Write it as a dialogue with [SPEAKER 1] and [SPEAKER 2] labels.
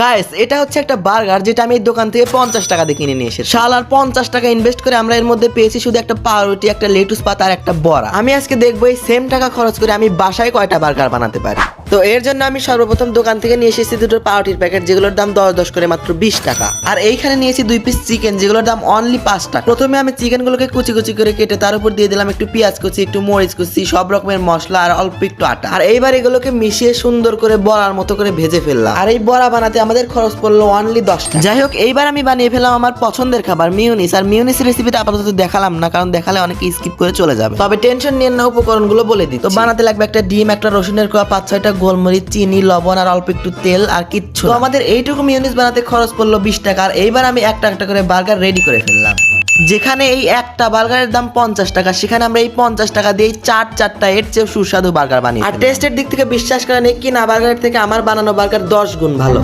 [SPEAKER 1] Guys এটা হচ্ছে একটা বার্গার যেটা আমি এই দোকান থেকে পঞ্চাশ টাকা দিয়ে কিনে নিয়ে এসেছি। শাল আর পঞ্চাশ টাকা ইনভেস্ট করে আমরা এর মধ্যে পেয়েছি শুধু একটা পাউরুটি, একটা লেটুস পাতা আর একটা বড়া। আমি আজকে দেখব এই সেম টাকা খরচ করে আমি বাসায় কয়টা বার্গার বানাতে পারি। তো এর জন্য আমি সর্বপ্রথম দোকান থেকে নিয়ে এসেছি দুটো পাউটির প্যাকেট, যেগুলোর দাম দশ দশ করে মাত্র বিশ টাকা। আর এইখানে নিয়েছি দুই পিস চিকেন যেগুলোর দাম অনলি পাঁচ টাকা। প্রথমে আমি চিকেনগুলোকে কুচি কুচি করে কেটে তার উপর দিয়ে দিলাম একটু পেঁয়াজ কুচি, একটু মরিচ কুচি, সব রকমের মশলা আর অল্প একটু আটা। আর এইবার এগুলোকে মিশিয়ে সুন্দর করে বড়ার মতো করে ভেজে ফেললাম। আর এই বড়া বানাতে আমাদের খরচ পড়ল অনলি দশ টাকা। যাই হোক, এইবার আমি বানিয়ে ফেলাম আমার পছন্দের খাবার মিউনিস আর মিউনিস রেসিপিটা আপাতত দেখালাম না, কারণ দেখালে অনেকে স্কিপ করে চলে যাবে। তবে টেনশন নিয়ে না, উপকরণগুলো বলে দিই তো বানাতে লাগবে একটা ডিম, একটা রসুনের কোয়া পাঁচ ছয়টা গোলমরিচ চিনি লবণ আর অল্প একটু তেল আর কিচ্ছু তো আমাদের এইটুকু মিউনিস বানাতে খরচ পড়ল বিশ টাকা আর এইবার আমি একটা একটা করে বার্গার রেডি করে ফেললাম। যেখানে এই একটা বার্গারের দাম পঞ্চাশ টাকা সেখানে আমরা এই পঞ্চাশ টাকা দিয়ে চার চারটা এর চেয়ে সুস্বাদু বার্গার বানিয়ে আর টেস্টের দিক থেকে বিশ্বাস করেন এই কিনা বার্গারের থেকে আমার বানানো বার্গার দশ গুণ ভালো।